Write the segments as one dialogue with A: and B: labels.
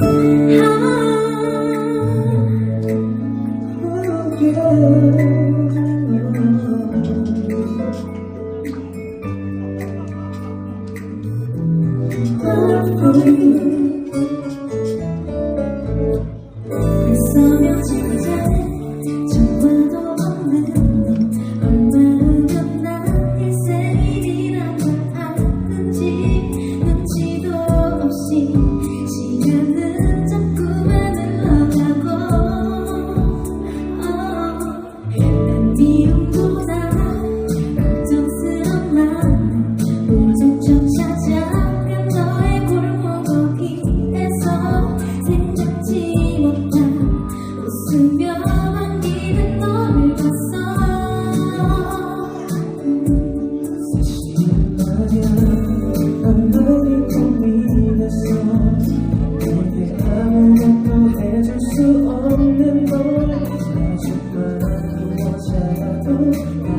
A: Thank you.
B: through.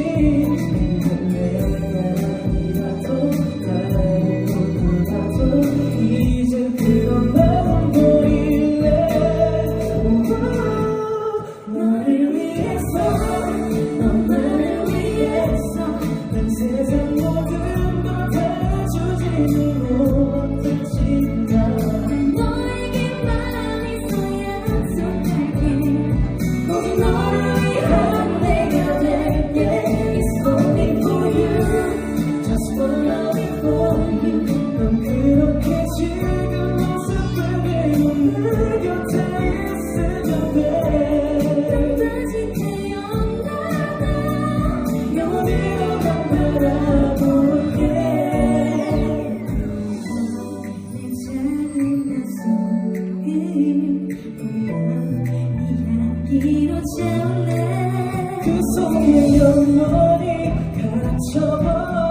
B: see 영원히 갇혀버